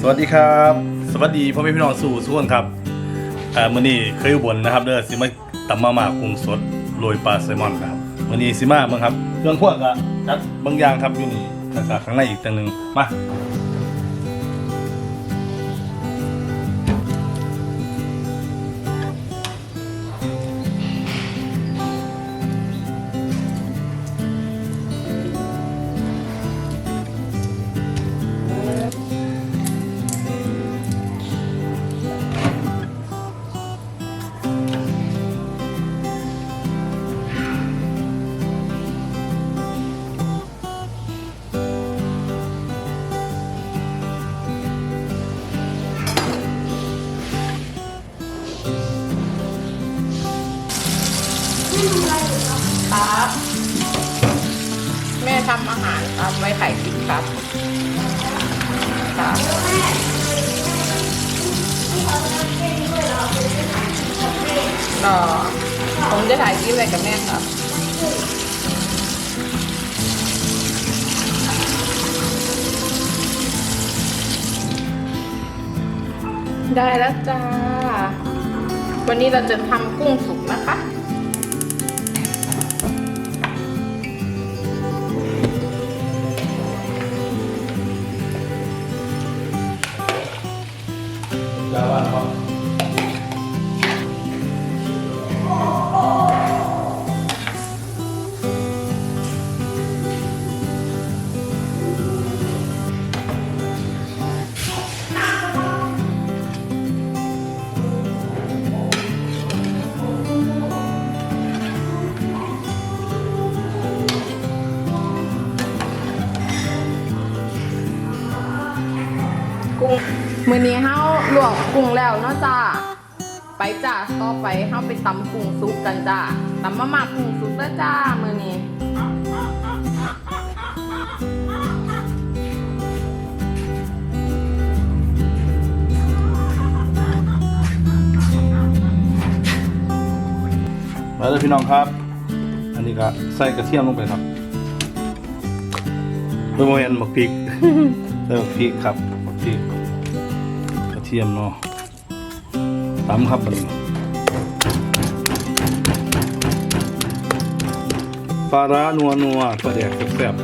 สวัสดีครับ สวัสดีพ่อแม่พี่น้องสู่ทุกคนครับเอ่อมื้อนี้เคยอุบลนะครับเด้อสิมาตำมาม่ากุ้งสดโรยปลาแซลมอนนะครับมื้อนี้สิมาเบิ่งครับเครื่องครัวก็จัดบางอย่างครับอยู่นี่แล้วก็ข้างในอีกตัวหนึงมา ต่อผมจะถ่ายคลิปอะไรกับแม่ครับได้แล้วจ้า วันนี้เราจะทำกุ้งสุกนะคะ อนี้เฮาลวกกุ้งแล้วเนาะจ้าไปจ้าต่อไปเฮาไปตำกุ้งซุปกันจ้าตำมะม่ากุ้งซุปแล้วจ้ามือนี้มาเลยพี่น้องครับ อันนี้ก็ใส่กระเทียมลงไปครับเพื่อโมเห็นหมกพริกใส่หมกพริกครับหมกพริกกระ เทียมเนาะตำครับอันนี้ปลาร้านัวนัวปลาแดกแซ่บ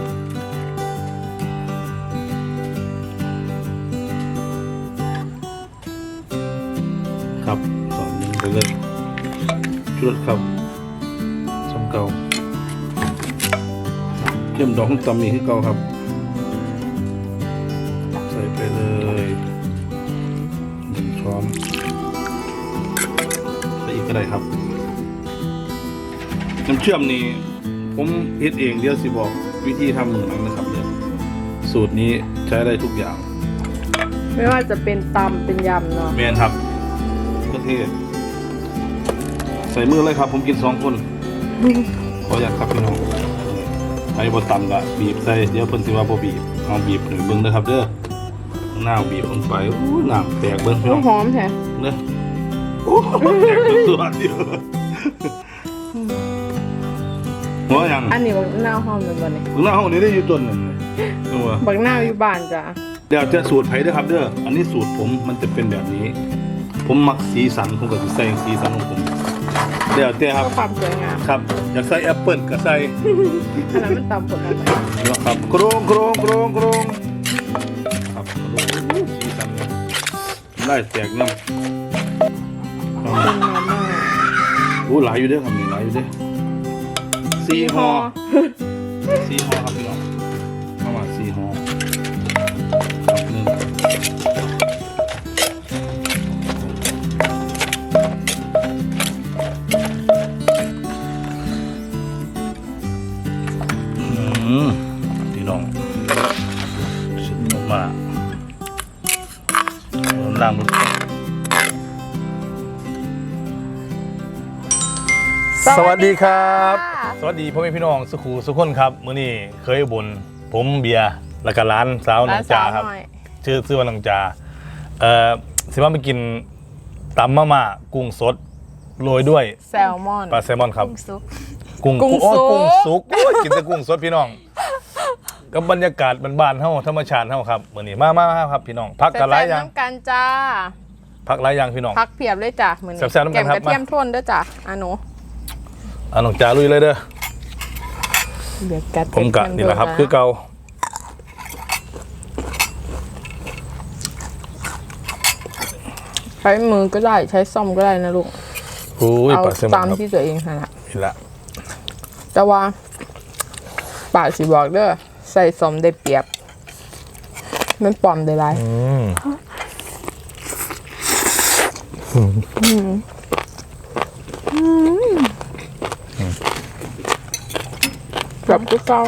ครับสอนยิงไปเลยชุดครับสมเก่าเข้มดอกตำมีที่เก่าครับ ได้ครับ น้ำเชื่อมนี่ผมเฮ็ดเองเดี๋ยวสิบอกวิธีทำมือหลังนะครับเดี๋ยวสูตรนี้ใช้ได้ทุกอย่างไม่ว่าจะเป็นตำเป็นยำเนาะแมนครับก็เทศใส่มือเลยครับ ผมกินสองคน ขออยากครับพี่น้องไอ้บดตำละบีบใส่เดี๋ยวเพิ่นสิว่าบ่บีบเอาบีบหนึ่งเบิ่งนะครับเด้อหน้าบีบลงไปอู้น้ำแตกเบิ่งพี่น้องหอมแท้เด้อ โอ้แตกตัวเดียวหัวยังอันนี้บักหน้าวหอมเป็นบ่เนี่ยหน้าห้องนี้ได้อยู่ต้นหนึ่งเลยตัวบักหน้าวอยู่บ้านจ้าเดี๋ยวจะสูตรไผ่ด้วยครับเด้อ อันนี้สูตรผมมันจะเป็นแบบนี้ ผมมักสีสันผมก็จะใส่สีสันของผมเดี๋ยวเต้คเพื่รัอบความสวยงามครับอยากใส่แอปเปิลก็ใส่ อันนั้นมันตำผลไม้นะครับโครงโครงโครงโครงครับโครงสีสันเนี่ยได้แตกน้ำ เป็นมาม่าโอ้หลายอยู่เด้อครับนี่หลายอยู่เด้อสี่ห่อสี่ห่อครับพี่น้องประมาณสี่ห่อครับหนึ่ง ดีครับสวัสดีพ่อแม่พี่น้องสุขูสุขคนครับมื้อนี้เคยอุบนผมเบียร์แล้วก็ร้านสาวหนร้าอนงสาจาวครับหน่อยชื่อชื่อว่าหนองจาเอ่อสิว่าไปกินตำมะม่ากุ้งสดโรยด้วยแซลมอน ปลาแซลมอนครับ กุ้งซุป กุ้งกุ้งโอ้สุก กุ้งสุกโอ้ยกินแต่กุ้งสดพี่น้องกับบรรยากาศบ้านๆเฮาธรรมชาติเฮาครับมื้อนี้มามามาครับพี่น้องพักกันหลายอย่างแซ่บๆน้ำกันจ้า พักหลายอย่างพี่น้อง พักเพียบเลยจ้ะมือนี้แซ่บๆน้ำกันแกมครับกระเทียมท่วนเด้อจ้ะอะหนู อะน้องจ๋าลุยเลยเด้อเดี๋ยวกัดผมกะนี่แหละครับ คือเก่าใช้มือก็ได้ใช้ซ่อมก็ได้นะลูกอุ้ยเอาปลาเซลมตามอนครับที่ตัวเองถนัดนี่ละแต่ว่าป่าสิบอกเด้อใส่ซ่อมได้เปรียบมันปลอมได้ไรอืม แบบก็เก่า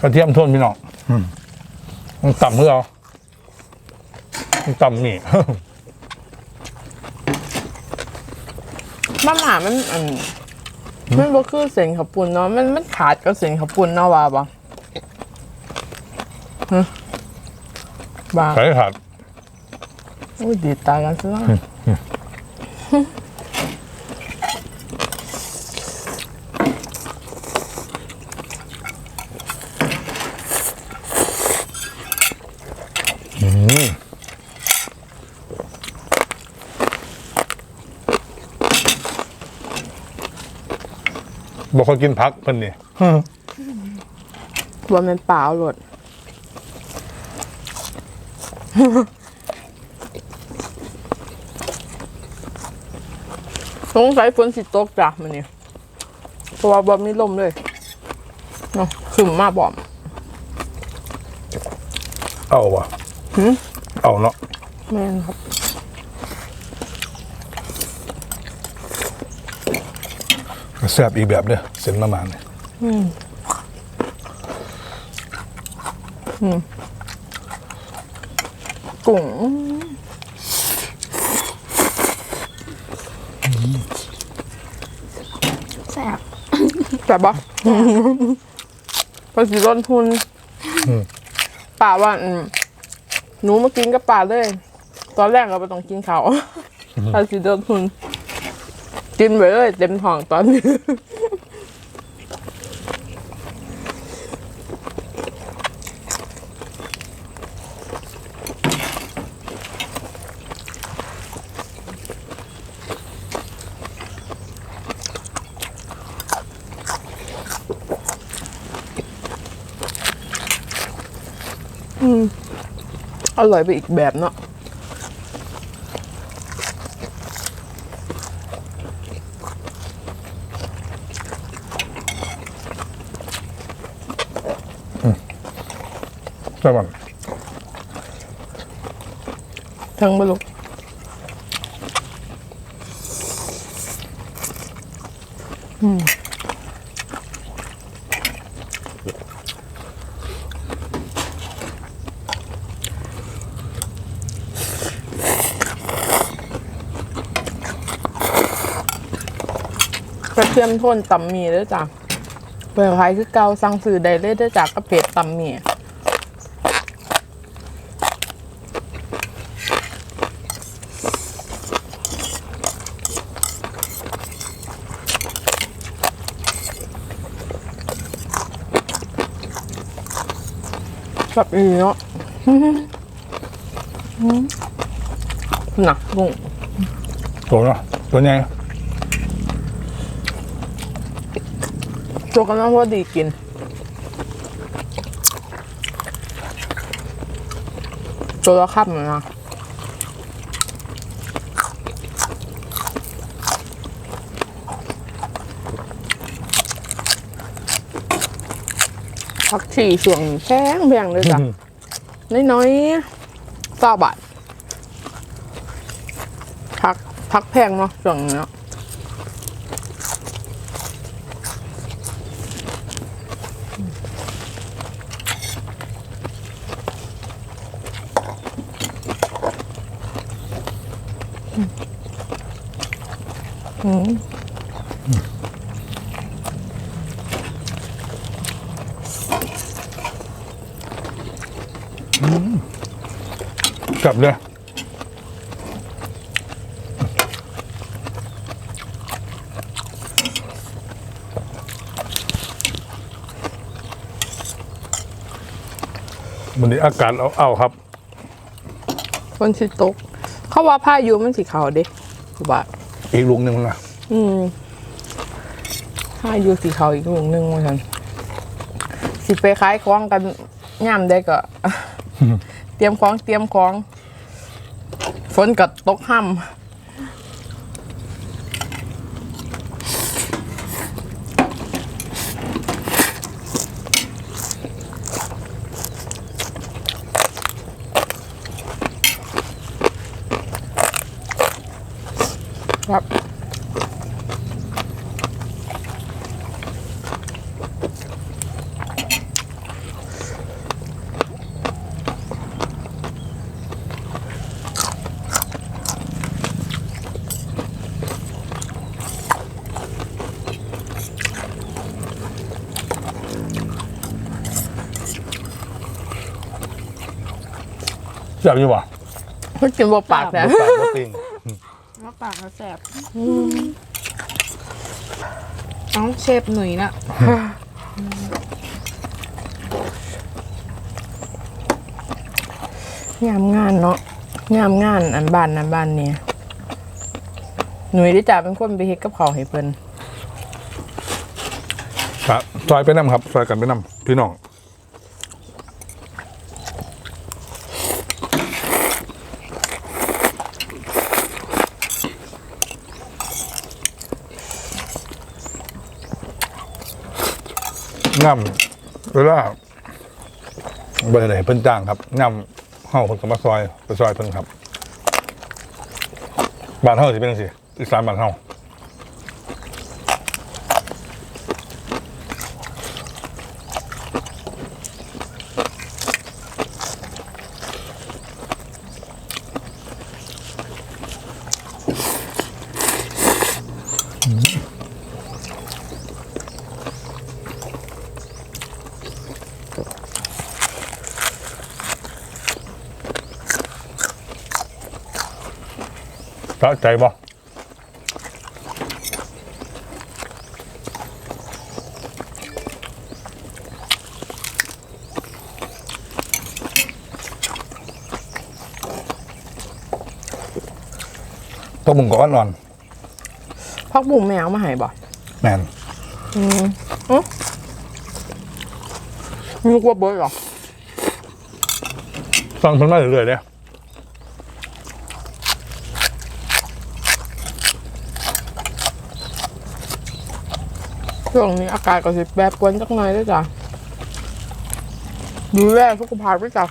กระเทียมท่วนพี่น้องอืมมันต่ำเพื่อเอามันต่ำนี่ มาหมามันอันมันบ่คือเส้นขับปุ่นเนาะมันมันขาดกับเส้นขับปุ่นเนาะว่าบ่ฮะบ้าใส่ขาดอุ้ยดีดตายกันซะแล้ว บอกเขากินพักเพิ่นนี่ว่ามันเปล่าหลดสงสัยฝนสิตกจ้ะมันนี่เพราะว่าบ่มีลมเลยเนาะขึ้นมาบ่อม เอาวะหืมเอาเนาะแม่นครับ แซ่บอีกแบบเด้อเส้นมะมานเนี่ยกุ้งแซ่บแต่บ่ภาษีต้นทุนป่าว่าอืมหนูมากินกับป่าเลย ตอนแรกเราไปต้องกินเขาวภาษีต้นทุน กินไปเลยเต็มท้องตอนนี้อร่อยไปอีกแบบเนาะ ใช่ป่ะทั้งบลุกกระเทียมโทนตำมีด้วยจ้ะเปิดขายคือเกาสั่งซื้อได้เลยด้วยจ้ะกระเพจตำมี แบบนี้เนาะหนักกุ้งตัวเนาะตัวใหญ่ตัวกำลังพอดีกินตัวละคับนะ ผักชีส่วงแพงแพงเลยจ้ะ น้อยๆเก้าบาทพักพักแพงเนาะส่วงนี้เนาะ วันนี้อากาศเอาเอาๆครับ ฝนสิตก เขาว่าพายุมันสิเขาเด้กูบาอีกลุงหนึ่งนะอืมพายุสิเขาอีกวงหนึงว่าซั่นสิไปขายของกันย่ำได้ก็ เตรียมของเตรียมของ ฝนก็ตกห้ำ จับอยู่ป่ะเพิ่งกินบัวปากแต่รสปากรสติงว่าปากเขาแสบเอ้าเชฟหนุ่ยน่ะงามงานเนาะงามงานอันบ้านนั้นบ้านเนี่ยหนุ่ยได้จ่าเป็นคนไปเฮ็ดกับเขาวให้เพิ่นครับซอยไปน้ำครับซอยกันไปน้ำพี่น้อง ง่ำเวลาบริเวณเพิ่นจ้างครับง่ำเฮาเพิ่นก็มาซอยไปซอยเพิ่นครับบ้านเฮาสิเป็นจังซี่อีสานบ้านเฮาะใจบ่ตัวมึงก็อ่อนพักบุ๋มแมวมาให้บ่ๆแมนนึกว่าเบิร์ดหรอฟังเพิ่นมาเรื่อยๆเนี่ย ช่วงนี้อากาศก็สิแปรปรวนจักหน่อยด้วยจ้ะดูแลสุขภาพด้วยจ้ะ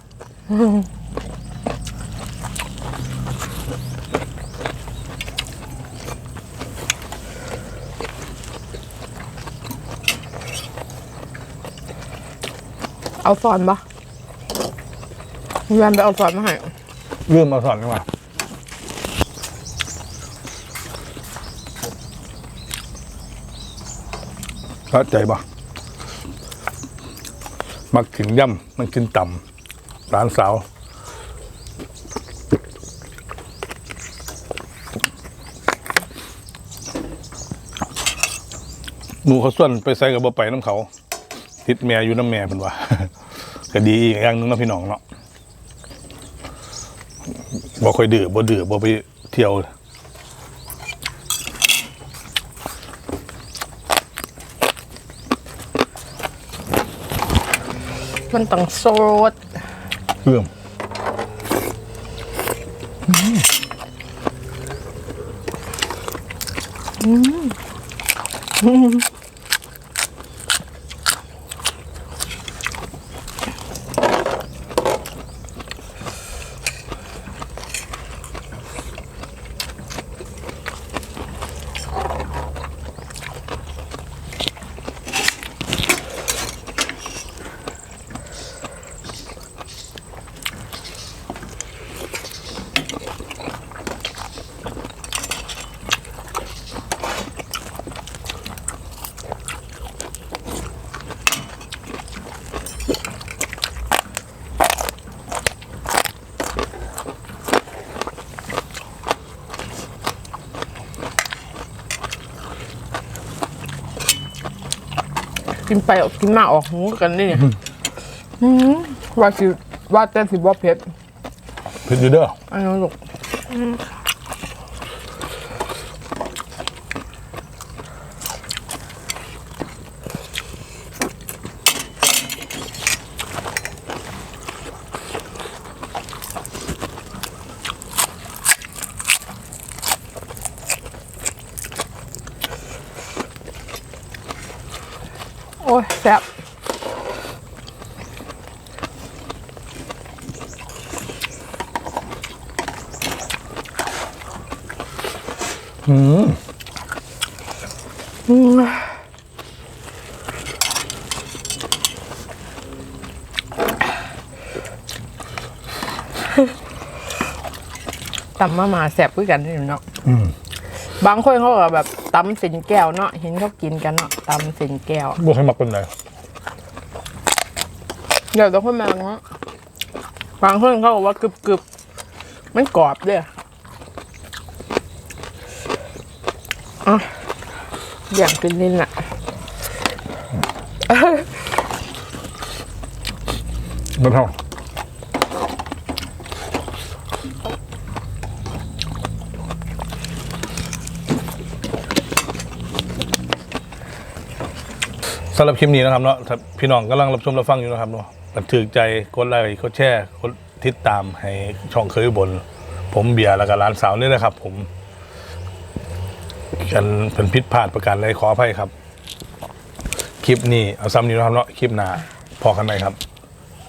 เอาสอนปะมีวันไปเอาสอนมาให้เรื่องมาสอนดีกว่า สะใจบ่มักกินย่ำมันกินต่ำหลานสาวหมูเขาส่วนไปใส่กับบ่ไปน้ำเขาติดแม่อยู่น้ำแม่เป็นว่าก็ดีอีกอย่างนึงนะพี่น้องเนาะบ่ค่อยดื้อบ่ดื้อบ่ไปเที่ยว มันต้องสดเอื้อมอืม กินไปกินมาออกหูกันนี่เนี่ยอืมว่าสิว่าแต่สิบ่เผ็ดเผ็ดอยู่เด้ออันนั้นลูก แซ่บอืมอืมตำมาหมาแซ่บด้วยกันนี่เนาะอืมบางคนเขาก็แบบ ตำสินแก้วเนาะเห็นเขากินกันเนาะตำสินแก้วบ่ให้มักเป็นไหนเดี๋ยวต้องคนมาเนาะบางคนเขาบอกว่ากรึบกรึบๆมันกรอบเด้ออะอย่างกินนินอะบ่เท่า สำหรับคลิปนี้นะครับเนาะถ้าพี่น้องกำลังรับชมรับฟังอยู่นะครับเนาะก็ถือใจกดไลค์กดแชร์กดติดตามให้ช่องเคยบน ผมเบียร์แล้วก็ร้านสาวนี่นะครับ ผมกันเป็นพิษพลาดประการใดขออภัยครับ คลิปนี้เอาซ้ำนี้นะครับเนาะคลิปหน้าพอกันไหมครับ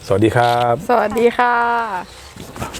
สวัสดีครับ สวัสดีค่ะ